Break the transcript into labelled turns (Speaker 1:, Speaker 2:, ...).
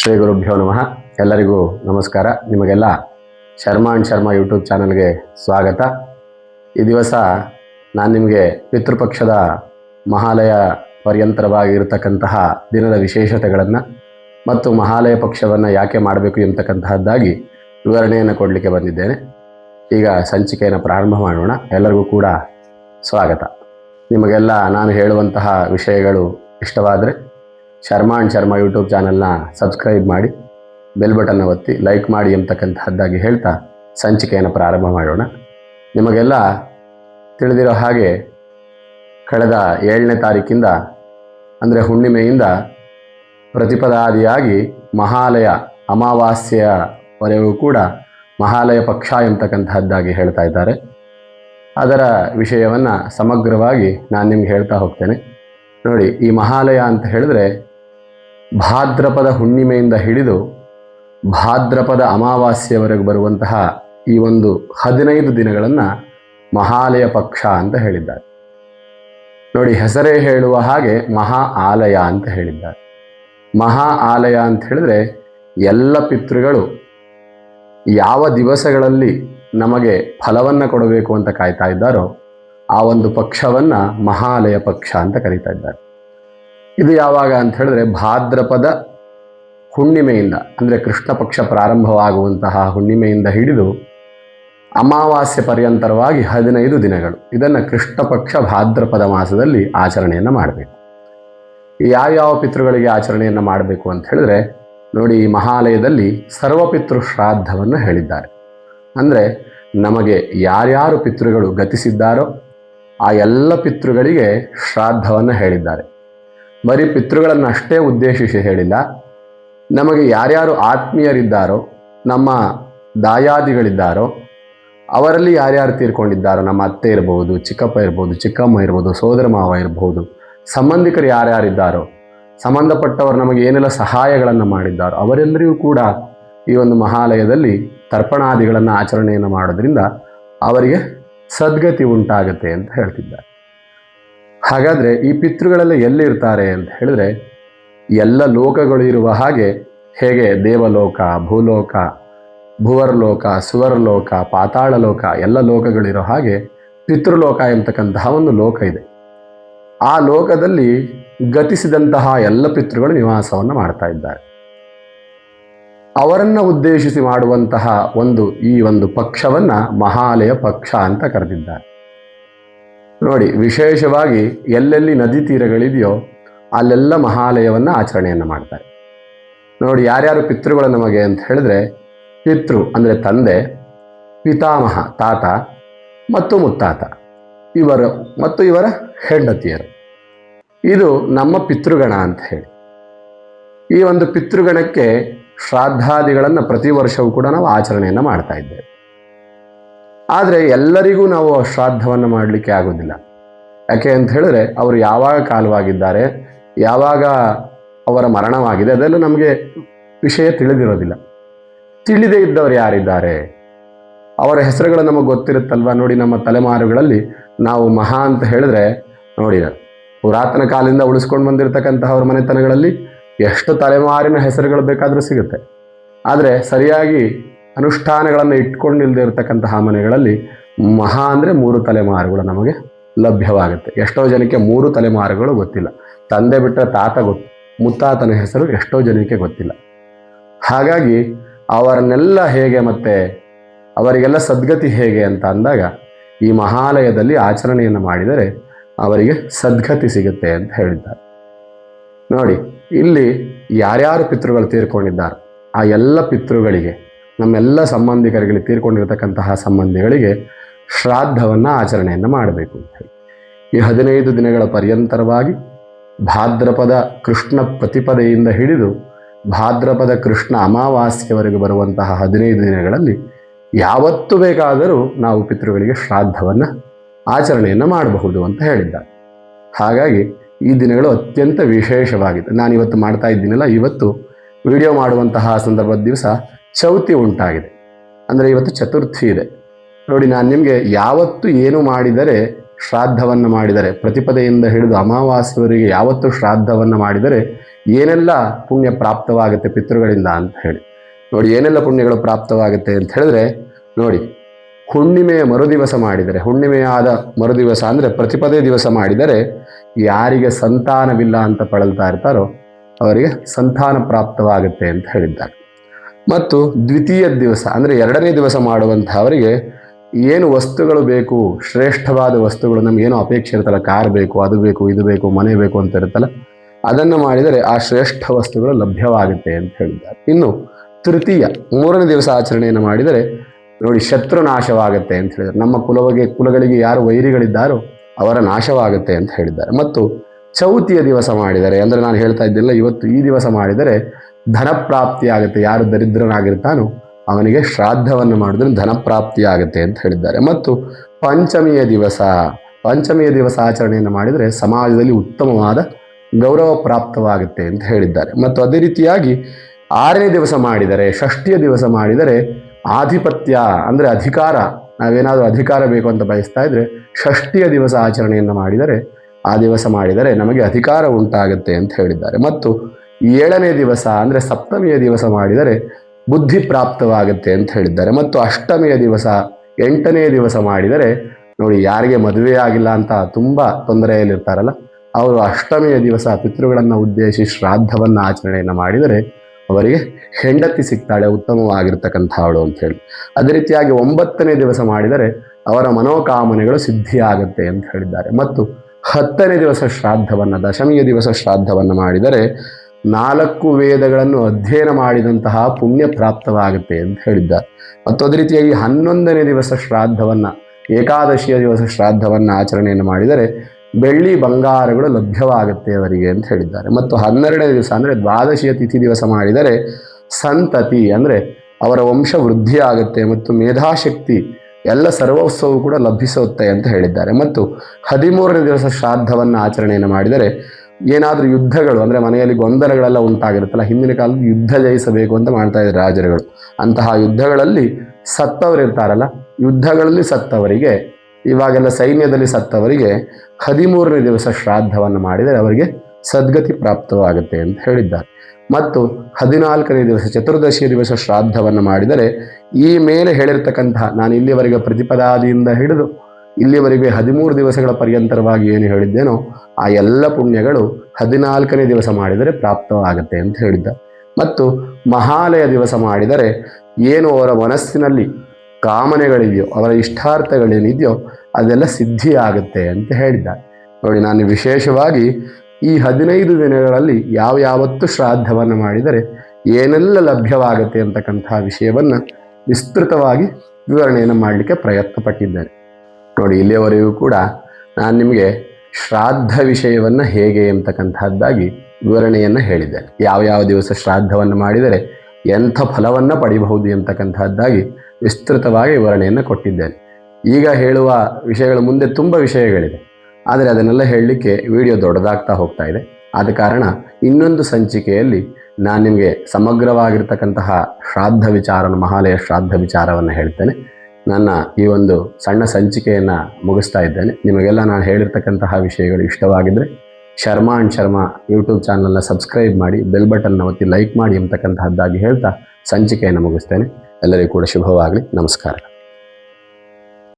Speaker 1: ಶ್ರೀ ಗುರುಭ್ಯೋ ನಮಃ. ಎಲ್ಲರಿಗೂ ನಮಸ್ಕಾರ. ನಿಮಗೆಲ್ಲ ಶರ್ಮಾ ಅಂಡ್ ಶರ್ಮಾ ಯೂಟ್ಯೂಬ್ ಚಾನಲ್ಗೆ ಸ್ವಾಗತ. ಈ ದಿವಸ ನಾನು ನಿಮಗೆ ಪಿತೃಪಕ್ಷದ ಮಹಾಲಯ ಪರ್ಯಂತರವಾಗಿರತಕ್ಕಂತಹ ದಿನದ ವಿಶೇಷತೆಗಳನ್ನು ಮತ್ತು ಮಹಾಲಯ ಪಕ್ಷವನ್ನು ಯಾಕೆ ಮಾಡಬೇಕು ಎಂತಕ್ಕಂತಹದ್ದಾಗಿ ವಿವರಣೆಯನ್ನು ಕೊಡಲಿಕ್ಕೆ ಬಂದಿದ್ದೇನೆ. ಈಗ ಸಂಚಿಕೆಯನ್ನು ಪ್ರಾರಂಭ ಮಾಡೋಣ. ಎಲ್ಲರಿಗೂ ಕೂಡ ಸ್ವಾಗತ. ನಿಮಗೆಲ್ಲ ನಾನು ಹೇಳುವಂತಹ ವಿಷಯಗಳು ಇಷ್ಟವಾದರೆ ಶರ್ಮಾ ಅಂಡ್ ಶರ್ಮಾ ಯೂಟ್ಯೂಬ್ ಚಾನಲ್ನ ಸಬ್ಸ್ಕ್ರೈಬ್ ಮಾಡಿ, ಬೆಲ್ ಬಟನ್ನ ಒತ್ತಿ, ಲೈಕ್ ಮಾಡಿ ಎಂಬತಕ್ಕಂತಹದ್ದಾಗಿ ಹೇಳ್ತಾ ಸಂಚಿಕೆಯನ್ನು ಪ್ರಾರಂಭ ಮಾಡೋಣ. ನಿಮಗೆಲ್ಲ ತಿಳಿದಿರೋ ಹಾಗೆ ಕಳೆದ ಏಳನೇ ತಾರೀಕಿಂದ, ಅಂದರೆ ಹುಣ್ಣಿಮೆಯಿಂದ ಪ್ರತಿಪದಾದಿಯಾಗಿ ಮಹಾಲಯ ಅಮಾವಾಸ್ಯೆಯವರೆಗೂ ಕೂಡ ಮಹಾಲಯ ಪಕ್ಷ ಎಂಬತಕ್ಕಂತಹದ್ದಾಗಿ ಹೇಳ್ತಾ ಇದ್ದಾರೆ. ಅದರ ವಿಷಯವನ್ನು ಸಮಗ್ರವಾಗಿ ನಾನು ನಿಮ್ಗೆ ಹೇಳ್ತಾ ಹೋಗ್ತೇನೆ. ನೋಡಿ, ಈ ಮಹಾಲಯ ಅಂತ ಹೇಳಿದ್ರೆ ಭಾದ್ರಪದ ಹುಣ್ಣಿಮೆಯಿಂದ ಹಿಡಿದು ಭಾದ್ರಪದ ಅಮಾವಾಸ್ಯವರೆಗೆ ಬರುವಂತಹ ಈ ಒಂದು ಹದಿನೈದು ದಿನಗಳನ್ನು ಮಹಾಲಯ ಪಕ್ಷ ಅಂತ ಹೇಳಿದ್ದಾರೆ. ನೋಡಿ, ಹೆಸರೇ ಹೇಳುವ ಹಾಗೆ ಮಹಾ ಆಲಯ ಅಂತ ಹೇಳಿದ್ದಾರೆ. ಮಹಾ ಆಲಯ ಅಂತ ಹೇಳಿದ್ರೆ ಎಲ್ಲ ಪಿತೃಗಳು ಯಾವ ದಿವಸಗಳಲ್ಲಿ ನಮಗೆ ಫಲವನ್ನು ಕೊಡಬೇಕು ಅಂತ ಕಾಯ್ತಾ ಇದ್ದಾರೋ ಆ ಒಂದು ಪಕ್ಷವನ್ನು ಮಹಾಲಯ ಪಕ್ಷ ಅಂತ ಕರೀತಾ ಇದ್ದಾರೆ. ಇದು ಯಾವಾಗ ಅಂತ ಹೇಳಿದ್ರೆ ಭಾದ್ರಪದ ಹುಣ್ಣಿಮೆಯಿಂದ, ಅಂದರೆ ಕೃಷ್ಣ ಪಕ್ಷ ಪ್ರಾರಂಭವಾಗುವಂತಹ ಹುಣ್ಣಿಮೆಯಿಂದ ಹಿಡಿದು ಅಮಾವಾಸ್ಯೆ ಪರ್ಯಂತರವಾಗಿ ಹದಿನೈದು ದಿನಗಳು. ಇದನ್ನು ಕೃಷ್ಣ ಪಕ್ಷ ಭಾದ್ರಪದ ಮಾಸದಲ್ಲಿ ಆಚರಣೆಯನ್ನು ಮಾಡಬೇಕು. ಯಾವ್ಯಾವ ಪಿತೃಗಳಿಗೆ ಆಚರಣೆಯನ್ನು ಮಾಡಬೇಕು ಅಂತ ಹೇಳಿದ್ರೆ, ನೋಡಿ ಈ ಮಹಾಲಯದಲ್ಲಿ ಸರ್ವಪಿತೃ ಶ್ರಾದ್ದವನ್ನು ಹೇಳಿದ್ದಾರೆ. ಅಂದರೆ ನಮಗೆ ಯಾರ್ಯಾರು ಪಿತೃಗಳು ಗತಿಸಿದ್ದಾರೋ ಆ ಎಲ್ಲ ಪಿತೃಗಳಿಗೆ ಶ್ರಾದ್ದವನ್ನು ಹೇಳಿದ್ದಾರೆ. ಬರೀ ಪಿತೃಗಳನ್ನು ಅಷ್ಟೇ ಉದ್ದೇಶಿಸಿ ಹೇಳಿಲ್ಲ. ನಮಗೆ ಯಾರ್ಯಾರು ಆತ್ಮೀಯರಿದ್ದಾರೋ, ನಮ್ಮ ದಾಯಾದಿಗಳಿದ್ದಾರೋ, ಅವರಲ್ಲಿ ಯಾರ್ಯಾರು ತೀರ್ಕೊಂಡಿದ್ದಾರೋ, ನಮ್ಮ ಅತ್ತೆ ಇರ್ಬೋದು, ಚಿಕ್ಕಪ್ಪ ಇರ್ಬೋದು, ಚಿಕ್ಕಮ್ಮ ಇರ್ಬೋದು, ಸೋದರ ಮಾವ ಇರ್ಬೋದು, ಸಂಬಂಧಿಕರು ಯಾರ್ಯಾರಿದ್ದಾರೋ, ಸಂಬಂಧಪಟ್ಟವರು ನಮಗೆ ಏನೆಲ್ಲ ಸಹಾಯಗಳನ್ನು ಮಾಡಿದ್ದಾರೋ, ಅವರೆಲ್ಲರಿಗೂ ಕೂಡ ಈ ಒಂದು ಮಹಾಲಯದಲ್ಲಿ ತರ್ಪಣಾದಿಗಳನ್ನು ಆಚರಣೆಯನ್ನು ಮಾಡೋದ್ರಿಂದ ಅವರಿಗೆ ಸದ್ಗತಿ ಉಂಟಾಗುತ್ತೆ ಅಂತ ಹೇಳ್ತಿದ್ದಾರೆ. ಹಾಗಾದರೆ ಈ ಪಿತೃಗಳೆಲ್ಲ ಎಲ್ಲಿರ್ತಾರೆ ಅಂತ ಹೇಳಿದ್ರೆ ಎಲ್ಲ ಲೋಕಗಳು ಇರುವ ಹಾಗೆ ಹೇಗೆ ದೇವಲೋಕ, ಭೂಲೋಕ, ಭುವರ್ಲೋಕ, ಸುವರ್ಲೋಕ ಪಾತಾಳ ಲೋಕ ಎಲ್ಲ ಲೋಕಗಳಿರೋ ಹಾಗೆ ಪಿತೃಲೋಕ ಎಂಬತಕ್ಕಂತಹ ಒಂದು ಲೋಕ ಇದೆ. ಆ ಲೋಕದಲ್ಲಿ ಗತಿಸಿದಂತಹ ಎಲ್ಲ ಪಿತೃಗಳು ನಿವಾಸವನ್ನು ಮಾಡ್ತಾ ಇದ್ದಾರೆ. ಅವರನ್ನು ಉದ್ದೇಶಿಸಿ ಮಾಡುವಂತಹ ಒಂದು ಈ ಒಂದು ಪಕ್ಷವನ್ನ ಮಹಾಲಯ ಪಕ್ಷ ಅಂತ ಕರೆದಿದ್ದಾರೆ. ನೋಡಿ, ವಿಶೇಷವಾಗಿ ಎಲ್ಲೆಲ್ಲಿ ನದಿ ತೀರಗಳಿದೆಯೋ ಅಲ್ಲೆಲ್ಲ ಮಹಾಲಯವನ್ನು ಆಚರಣೆಯನ್ನು ಮಾಡ್ತಾರೆ. ನೋಡಿ, ಯಾರ್ಯಾರು ಪಿತೃಗಳು ನಮಗೆ ಅಂತ ಹೇಳಿದ್ರೆ, ಪಿತೃ ಅಂದರೆ ತಂದೆ, ಪಿತಾಮಹ ತಾತ, ಮತ್ತು ಮುತ್ತಾತ. ಇವರು ಮತ್ತು ಇವರ ಹೆಂಡತಿಯರು. ಇದು ನಮ್ಮ ಪಿತೃಗಣ ಅಂತ ಹೇಳಿ. ಈ ಒಂದು ಪಿತೃಗಣಕ್ಕೆ ಶ್ರಾದ್ದಾದಿಗಳನ್ನು ಪ್ರತಿ ವರ್ಷವೂ ಕೂಡ ನಾವು ಆಚರಣೆಯನ್ನು ಮಾಡ್ತಾ ಇದ್ದೇವೆ. ಆದರೆ ಎಲ್ಲರಿಗೂ ನಾವು ಶ್ರಾದ್ದವನ್ನು ಮಾಡಲಿಕ್ಕೆ ಆಗೋದಿಲ್ಲ. ಯಾಕೆ ಅಂತ ಹೇಳಿದ್ರೆ ಅವರು ಯಾವಾಗ ಕಾಲವಾಗಿದ್ದಾರೆ, ಯಾವಾಗ ಅವರ ಮರಣವಾಗಿದೆ, ಅದೆಲ್ಲ ನಮಗೆ ವಿಷಯ ತಿಳಿದಿರೋದಿಲ್ಲ. ತಿಳಿದೇ ಇದ್ದವರು ಯಾರಿದ್ದಾರೆ? ಅವರ ಹೆಸರುಗಳು ನಮಗೆ ಗೊತ್ತಿರುತ್ತಲ್ವ? ನೋಡಿ ನಮ್ಮ ತಲೆಮಾರುಗಳಲ್ಲಿ ನಾವು ಮಹಾ ಅಂತ ಹೇಳಿದ್ರೆ, ನೋಡಿ ಪುರಾತನ ಕಾಲದಿಂದ ಉಳಿಸ್ಕೊಂಡು ಬಂದಿರತಕ್ಕಂತಹವ್ರ ಮನೆತನಗಳಲ್ಲಿ ಎಷ್ಟು ತಲೆಮಾರಿನ ಹೆಸರುಗಳು ಬೇಕಾದರೂ ಸಿಗುತ್ತೆ. ಆದರೆ ಸರಿಯಾಗಿ ಅನುಷ್ಠಾನಗಳನ್ನು ಇಟ್ಕೊಂಡಿಲ್ಲದೆ ಇರತಕ್ಕಂತಹ ಮನೆಗಳಲ್ಲಿ ಮಹಾ ಅಂದರೆ ಮೂರು ತಲೆಮಾರುಗಳು ನಮಗೆ ಲಭ್ಯವಾಗುತ್ತೆ. ಎಷ್ಟೋ ಜನಕ್ಕೆ ಮೂರು ತಲೆಮಾರುಗಳು ಗೊತ್ತಿಲ್ಲ. ತಂದೆ ಬಿಟ್ಟರೆ ತಾತ ಗೊತ್ತು, ಮುತ್ತಾತನ ಹೆಸರು ಎಷ್ಟೋ ಜನಕ್ಕೆ ಗೊತ್ತಿಲ್ಲ. ಹಾಗಾಗಿ ಅವರನ್ನೆಲ್ಲ ಹೇಗೆ ಮತ್ತೆ, ಅವರಿಗೆಲ್ಲ ಸದ್ಗತಿ ಹೇಗೆ ಅಂತ ಅಂದಾಗ, ಈ ಮಹಾಲಯದಲ್ಲಿ ಆಚರಣೆಯನ್ನು ಮಾಡಿದರೆ ಅವರಿಗೆ ಸದ್ಗತಿ ಸಿಗುತ್ತೆ ಅಂತ ಹೇಳಿದ್ದಾರೆ. ನೋಡಿ, ಇಲ್ಲಿ ಯಾರ್ಯಾರು ಪಿತೃಗಳು ತೀರ್ಕೊಂಡಿದ್ದಾರೆ, ಆ ಎಲ್ಲ ಪಿತೃಗಳಿಗೆ ನಮ್ಮೆಲ್ಲ ಸಂಬಂಧಿಕರಿಗೆ ತೀರ್ಕೊಂಡಿರತಕ್ಕಂತಹ ಸಂಬಂಧಿಗಳಿಗೆ ಶ್ರಾದ್ದವನ್ನು ಆಚರಣೆಯನ್ನು ಮಾಡಬೇಕು ಅಂತ ಹೇಳಿ. ಈ ಹದಿನೈದು ದಿನಗಳ ಪರ್ಯಂತರವಾಗಿ ಭಾದ್ರಪದ ಕೃಷ್ಣ ಪ್ರತಿಪದೆಯಿಂದ ಹಿಡಿದು ಭಾದ್ರಪದ ಕೃಷ್ಣ ಅಮಾವಾಸ್ಯವರೆಗೆ ಬರುವಂತಹ ಹದಿನೈದು ದಿನಗಳಲ್ಲಿ ಯಾವತ್ತು ಬೇಕಾದರೂ ನಾವು ಪಿತೃಗಳಿಗೆ ಶ್ರಾದ್ದವನ್ನು ಆಚರಣೆಯನ್ನು ಮಾಡಬಹುದು ಅಂತ ಹೇಳಿದ್ದಾರೆ. ಹಾಗಾಗಿ ಈ ದಿನಗಳು ಅತ್ಯಂತ ವಿಶೇಷವಾಗಿದೆ ನಾನು ಇವತ್ತು ಮಾಡ್ತಾ ಇದ್ದೀನಲ್ಲ, ಇವತ್ತು ವಿಡಿಯೋ ಮಾಡುವಂತಹ ಸಂದರ್ಭದ ದಿವಸ ಚೌತಿ ಉಂಟಾಗಿದೆ. ಅಂದರೆ ಇವತ್ತು ಚತುರ್ಥಿ ಇದೆ. ನೋಡಿ, ನಾನು ನಿಮಗೆ ಯಾವತ್ತು ಏನು ಮಾಡಿದರೆ ಶ್ರಾದ್ದವನ್ನು ಮಾಡಿದರೆ, ಪ್ರತಿಪದೆಯಿಂದ ಹಿಡಿದು ಅಮಾವಾಸ್ಯವರೆಗೆ ಯಾವತ್ತು ಶ್ರಾದ್ದವನ್ನು ಮಾಡಿದರೆ ಏನೆಲ್ಲ ಪುಣ್ಯ ಪ್ರಾಪ್ತವಾಗುತ್ತೆ ಪಿತೃಗಳಿಂದ ಅಂತ ಹೇಳಿ. ನೋಡಿ, ಏನೆಲ್ಲ ಪುಣ್ಯಗಳು ಪ್ರಾಪ್ತವಾಗುತ್ತೆ ಅಂತ ಹೇಳಿದ್ರೆ, ನೋಡಿ, ಹುಣ್ಣಿಮೆಯ ಮರುದಿವಸ ಮಾಡಿದರೆ, ಹುಣ್ಣಿಮೆಯಾದ ಮರುದಿವಸ ಅಂದರೆ ಪ್ರತಿಪದೇ ದಿವಸ ಮಾಡಿದರೆ ಯಾರಿಗೆ ಸಂತಾನವಿಲ್ಲ ಅಂತ ಪಳಲ್ತಾ ಇರ್ತಾರೋ ಅವರಿಗೆ ಸಂತಾನ ಪ್ರಾಪ್ತವಾಗುತ್ತೆ ಅಂತ ಹೇಳಿದ್ದಾರೆ. ಮತ್ತು ದ್ವಿತೀಯ ದಿವಸ, ಅಂದರೆ ಎರಡನೇ ದಿವಸ ಮಾಡುವಂಥವರಿಗೆ ಏನು ವಸ್ತುಗಳು ಬೇಕು, ಶ್ರೇಷ್ಠವಾದ ವಸ್ತುಗಳು, ನಮ್ಗೆ ಏನೋ ಅಪೇಕ್ಷೆ ಇರುತ್ತಲ್ಲ, ಕಾರ್ ಬೇಕು, ಅದು ಬೇಕು, ಇದು ಬೇಕು, ಮನೆ ಬೇಕು ಅಂತ ಇರುತ್ತಲ್ಲ, ಅದನ್ನು ಮಾಡಿದರೆ ಆ ಶ್ರೇಷ್ಠ ವಸ್ತುಗಳು ಲಭ್ಯವಾಗುತ್ತೆ ಅಂತ ಹೇಳಿದ್ದಾರೆ. ಇನ್ನು ತೃತೀಯ, ಮೂರನೇ ದಿವಸ ಆಚರಣೆಯನ್ನು ಮಾಡಿದರೆ ನೋಡಿ ಶತ್ರು ನಾಶವಾಗುತ್ತೆ ಅಂತ ಹೇಳಿದ್ದಾರೆ. ನಮ್ಮ ಕುಲವಗೆ, ಕುಲಗಳಿಗೆ ಯಾರು ವೈರಿಗಳಿದ್ದಾರೋ ಅವರ ನಾಶವಾಗುತ್ತೆ ಅಂತ ಹೇಳಿದ್ದಾರೆ. ಮತ್ತು ಚೌತಿಯ ದಿವಸ ಮಾಡಿದರೆ, ಅಂದರೆ ನಾನು ಹೇಳ್ತಾ ಇದ್ದಿಲ್ಲ, ಇವತ್ತು ಈ ದಿವಸ ಮಾಡಿದರೆ ಧನ ಪ್ರಾಪ್ತಿ ಆಗುತ್ತೆ ಯಾರು ದರಿದ್ರನಾಗಿರ್ತಾನೋ ಅವನಿಗೆ ಶ್ರಾದ್ದವನ್ನು ಮಾಡಿದ್ರೆ ಧನಪ್ರಾಪ್ತಿಯಾಗುತ್ತೆ ಅಂತ ಹೇಳಿದ್ದಾರೆ. ಮತ್ತು ಪಂಚಮಿಯ ದಿವಸ ಪಂಚಮಿಯ ದಿವಸ ಆಚರಣೆಯನ್ನು ಮಾಡಿದರೆ ಸಮಾಜದಲ್ಲಿ ಉತ್ತಮವಾದ ಗೌರವ ಪ್ರಾಪ್ತವಾಗುತ್ತೆ ಅಂತ ಹೇಳಿದ್ದಾರೆ. ಮತ್ತು ಅದೇ ರೀತಿಯಾಗಿ ಆರನೇ ದಿವಸ ಮಾಡಿದರೆ, ಷಷ್ಠಿಯ ದಿವಸ ಮಾಡಿದರೆ ಆಧಿಪತ್ಯ ಅಂದರೆ ಅಧಿಕಾರ, ನಾವೇನಾದರೂ ಅಧಿಕಾರ ಬೇಕು ಅಂತ ಬಯಸ್ತಾ ಇದ್ರೆ ಷಷ್ಠಿಯ ದಿವಸ ಆಚರಣೆಯನ್ನು ಮಾಡಿದರೆ ಆ ದಿವಸ ಮಾಡಿದರೆ ನಮಗೆ ಅಧಿಕಾರ ಉಂಟಾಗುತ್ತೆ ಅಂತ ಹೇಳಿದ್ದಾರೆ. ಮತ್ತು ಏಳನೇ ದಿವಸ ಅಂದರೆ ಸಪ್ತಮಿಯ ದಿವಸ ಮಾಡಿದರೆ ಬುದ್ಧಿ ಪ್ರಾಪ್ತವಾಗುತ್ತೆ ಅಂತ ಹೇಳಿದ್ದಾರೆ. ಮತ್ತು ಅಷ್ಟಮಿಯ ದಿವಸ, ಎಂಟನೇ ದಿವಸ ಮಾಡಿದರೆ, ನೋಡಿ ಯಾರಿಗೆ ಮದುವೆ ಆಗಿಲ್ಲ ಅಂತ ತುಂಬ ತೊಂದರೆಯಲ್ಲಿರ್ತಾರಲ್ಲ, ಅವರು ಅಷ್ಟಮಿಯ ದಿವಸ ಪಿತೃಗಳನ್ನು ಉದ್ದೇಶಿ ಶ್ರಾದ್ದವನ್ನು ಆಚರಣೆಯನ್ನು ಮಾಡಿದರೆ ಅವರಿಗೆ ಹೆಂಡತಿ ಸಿಗ್ತಾಳೆ ಉತ್ತಮವಾಗಿರ್ತಕ್ಕಂಥವಳು ಅಂತ ಹೇಳಿ. ಅದೇ ರೀತಿಯಾಗಿ ಒಂಬತ್ತನೇ ದಿವಸ ಮಾಡಿದರೆ ಅವರ ಮನೋಕಾಮನೆಗಳು ಸಿದ್ಧಿಯಾಗುತ್ತೆ ಅಂತ ಹೇಳಿದ್ದಾರೆ. ಮತ್ತು ಹತ್ತನೇ ದಿವಸ ಶ್ರಾದ್ದವನ್ನು, ದಶಮಿಯ ದಿವಸ ಶ್ರಾದ್ದವನ್ನು ಮಾಡಿದರೆ ನಾಲ್ಕು ವೇದಗಳನ್ನು ಅಧ್ಯಯನ ಮಾಡಿದಂತಹ ಪುಣ್ಯ ಪ್ರಾಪ್ತವಾಗುತ್ತೆ ಅಂತ ಹೇಳಿದ್ದಾರೆ. ಮತ್ತು ಅದೇ ರೀತಿಯಾಗಿ ಹನ್ನೊಂದನೇ ದಿವಸ ಶ್ರಾದ್ದವನ್ನು, ಏಕಾದಶಿಯ ದಿವಸ ಶ್ರಾದ್ದವನ್ನು ಆಚರಣೆಯನ್ನು ಮಾಡಿದರೆ ಬೆಳ್ಳಿ ಬಂಗಾರಗಳು ಲಭ್ಯವಾಗುತ್ತೆ ಅವರಿಗೆ ಅಂತ ಹೇಳಿದ್ದಾರೆ. ಮತ್ತು ಹನ್ನೆರಡನೇ ದಿವಸ ಅಂದರೆ ದ್ವಾದಶಿಯ ತಿಥಿ ದಿವಸ ಮಾಡಿದರೆ ಸಂತತಿ ಅಂದರೆ ಅವರ ವಂಶ ವೃದ್ಧಿ ಆಗುತ್ತೆ ಮತ್ತು ಮೇಧಾಶಕ್ತಿ ಎಲ್ಲ ಸರ್ವೋತ್ಸವವು ಕೂಡ ಲಭಿಸುತ್ತೆ ಅಂತ ಹೇಳಿದ್ದಾರೆ. ಮತ್ತು ಹದಿಮೂರನೇ ದಿವಸ ಶ್ರಾದ್ದವನ್ನು ಆಚರಣೆಯನ್ನು ಮಾಡಿದರೆ ಏನಾದರೂ ಯುದ್ಧಗಳು, ಅಂದರೆ ಮನೆಯಲ್ಲಿ ಗೊಂದಲಗಳೆಲ್ಲ ಉಂಟಾಗಿರುತ್ತಲ್ಲ, ಹಿಂದಿನ ಕಾಲದಲ್ಲಿ ಯುದ್ಧ ಜಯಿಸಬೇಕು ಅಂತ ಮಾಡ್ತಾ ಇದ್ದಾರೆ ರಾಜರುಗಳು. ಅಂತಹ ಯುದ್ಧಗಳಲ್ಲಿ ಸತ್ತವರು ಇರ್ತಾರಲ್ಲ, ಯುದ್ಧಗಳಲ್ಲಿ ಸತ್ತವರಿಗೆ, ಇವಾಗೆಲ್ಲ ಸೈನ್ಯದಲ್ಲಿ ಸತ್ತವರಿಗೆ ಹದಿಮೂರನೇ ದಿವಸ ಶ್ರಾದ್ದವನ್ನು ಮಾಡಿದರೆ ಅವರಿಗೆ ಸದ್ಗತಿ ಪ್ರಾಪ್ತವಾಗುತ್ತೆ ಅಂತ ಹೇಳಿದ್ದಾರೆ. ಮತ್ತು ಹದಿನಾಲ್ಕನೇ ದಿವಸ ಚತುರ್ದಶಿಯ ದಿವಸ ಶ್ರಾದ್ದವನ್ನು ಮಾಡಿದರೆ ಈ ಮೇಲೆ ಹೇಳಿರ್ತಕ್ಕಂತಹ, ನಾನು ಇಲ್ಲಿವರೆಗೆ ಪ್ರತಿಪದಾದಿಯಿಂದ ಹಿಡಿದು ಇಲ್ಲಿವರೆಗೆ ಹದಿಮೂರು ದಿವಸಗಳ ಪರ್ಯಂತರವಾಗಿ ಏನು ಹೇಳಿದ್ದೇನೋ ಆ ಎಲ್ಲ ಪುಣ್ಯಗಳು ಹದಿನಾಲ್ಕನೇ ದಿವಸ ಮಾಡಿದರೆ ಪ್ರಾಪ್ತವಾಗುತ್ತೆ ಅಂತ ಹೇಳಿದ್ದ. ಮತ್ತು ಮಹಾಲಯ ದಿವಸ ಮಾಡಿದರೆ ಏನು ಅವರ ಮನಸ್ಸಿನಲ್ಲಿ ಕಾಮನೆಗಳಿದೆಯೋ, ಅವರ ಇಷ್ಟಾರ್ಥಗಳೇನಿದೆಯೋ ಅದೆಲ್ಲ ಸಿದ್ಧಿ ಆಗುತ್ತೆ ಅಂತ ಹೇಳಿದ್ದ. ನೋಡಿ, ನಾನು ವಿಶೇಷವಾಗಿ ಈ ಹದಿನೈದು ದಿನಗಳಲ್ಲಿ ಯಾವ ಯಾವತ್ತು ಶ್ರಾದ್ದವನ್ನು ಮಾಡಿದರೆ ಏನೆಲ್ಲ ಲಭ್ಯವಾಗುತ್ತೆ ಅಂತಕ್ಕಂತಹ ವಿಷಯವನ್ನು ವಿಸ್ತೃತವಾಗಿ ವಿವರಣೆಯನ್ನು ಮಾಡಲಿಕ್ಕೆ ಪ್ರಯತ್ನ ಪಟ್ಟಿದ್ದೇನೆ ನೋಡಿ, ಇಲ್ಲಿಯವರೆಗೂ ಕೂಡ ನಾನು ನಿಮಗೆ ಶ್ರಾದ್ದ ವಿಷಯವನ್ನು ಹೇಗೆ ಎಂಬತಕ್ಕಂಥದ್ದಾಗಿ ವಿವರಣೆಯನ್ನು ಹೇಳಿದ್ದೇನೆ ಯಾವ ಯಾವ ದಿವಸ ಶ್ರಾದ್ದವನ್ನು ಮಾಡಿದರೆ ಎಂಥ ಫಲವನ್ನು ಪಡಿಬಹುದು ಎಂಬತಕ್ಕಂಥದ್ದಾಗಿ ವಿಸ್ತೃತವಾಗಿ ವಿವರಣೆಯನ್ನು ಕೊಟ್ಟಿದ್ದೇನೆ. ಈಗ ಹೇಳುವ ವಿಷಯಗಳ ಮುಂದೆ ತುಂಬ ವಿಷಯಗಳಿದೆ. ಆದರೆ ಅದನ್ನೆಲ್ಲ ಹೇಳಲಿಕ್ಕೆ ವಿಡಿಯೋ ದೊಡ್ಡದಾಗ್ತಾ ಹೋಗ್ತಾ ಇದೆ. ಆದ ಕಾರಣ ಇನ್ನೊಂದು ಸಂಚಿಕೆಯಲ್ಲಿ ನಾನು ನಿಮಗೆ ಸಮಗ್ರವಾಗಿರ್ತಕ್ಕಂತಹ ಶ್ರಾದ್ದ ವಿಚಾರ ಮಹಾಲಯ ಶ್ರಾದ್ದ ವಿಚಾರವನ್ನು ಹೇಳ್ತೇನೆ. ನನ್ನ ಈ ಒಂದು ಸಣ್ಣ ಸಂಚಿಕೆಯನ್ನು ಮುಗಿಸ್ತಾ ಇದ್ದೇನೆ. ನಿಮಗೆಲ್ಲ ನಾನು ಹೇಳಿರ್ತಕ್ಕಂತಹ ವಿಷಯಗಳು ಇಷ್ಟವಾಗಿದ್ದರೆ ಶರ್ಮಾ ಅಂಡ್ ಶರ್ಮಾ ಯೂಟ್ಯೂಬ್ ಚಾನಲ್ನ ಸಬ್ಸ್ಕ್ರೈಬ್ ಮಾಡಿ, ಬೆಲ್ ಬಟನ್ನ ಒತ್ತಿ ಲೈಕ್ ಮಾಡಿ ಎಂಬತಕ್ಕಂತಹದ್ದಾಗಿ ಹೇಳ್ತಾ ಸಂಚಿಕೆಯನ್ನು ಮುಗಿಸ್ತೇನೆ. ಎಲ್ಲರಿಗೂ ಕೂಡ ಶುಭವಾಗಲಿ. ನಮಸ್ಕಾರ.